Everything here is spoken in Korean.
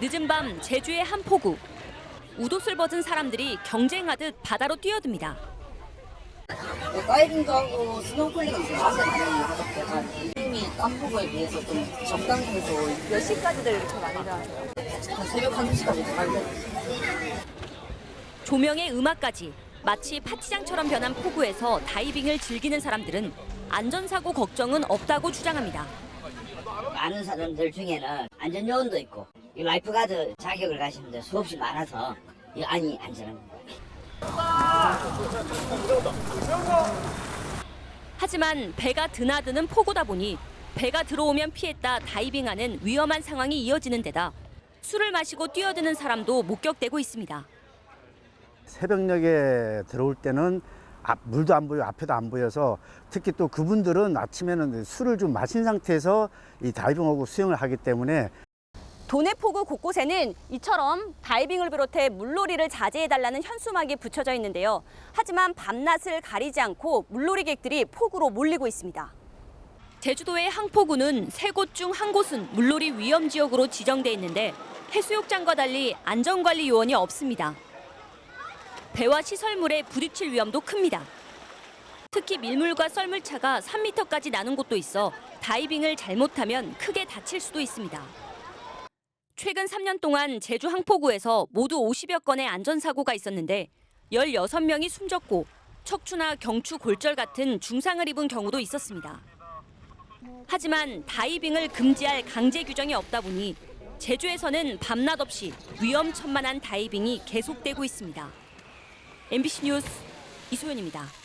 늦은 밤 제주의 한 포구. 우도술 벗은 사람들이 경쟁하듯 바다로 뛰어듭니다. 다이빙도 하고 스노클링도 많이 하셨대가 이미 땀보고에 비해서 좀 적당히 해서 몇 시까지들 이렇게 많이들 하세요? 한 새벽 1시까지 가고 조명에 음악까지 마치 파티장처럼 변한 포구에서 다이빙을 즐기는 사람들은 안전사고 걱정은 없다고 주장합니다. 많은 사람들 중에는 안전요원도 있고 이 라이프가드 자격을 가시는데 수없이 많아서 이 안이 안전합니다. 하지만 배가 드나드는 포구다 보니 배가 들어오면 피했다 다이빙하는 위험한 상황이 이어지는 데다 술을 마시고 뛰어드는 사람도 목격되고 있습니다. 새벽녘에 들어올 때는 앞, 물도 안 보여 앞에도 안 보여서 특히 또 그분들은 아침에는 술을 좀 마신 상태에서 이 다이빙하고 수영을 하기 때문에 도내 포구 곳곳에는 이처럼 다이빙을 비롯해 물놀이를 자제해달라는 현수막이 붙여져 있는데요. 하지만 밤낮을 가리지 않고 물놀이객들이 포구로 몰리고 있습니다. 제주도의 항포구는 세 곳 중 한 곳은 물놀이 위험 지역으로 지정돼 있는데 해수욕장과 달리 안전관리 요원이 없습니다. 배와 시설물에 부딪힐 위험도 큽니다. 특히 밀물과 썰물차가 3m까지 나는 곳도 있어 다이빙을 잘못하면 크게 다칠 수도 있습니다. 최근 3년 동안 제주 항포구에서 모두 50여 건의 안전사고가 있었는데 16명이 숨졌고 척추나 경추 골절 같은 중상을 입은 경우도 있었습니다. 하지만 다이빙을 금지할 강제 규정이 없다 보니 제주에서는 밤낮 없이 위험천만한 다이빙이 계속되고 있습니다. MBC 뉴스 이소연입니다.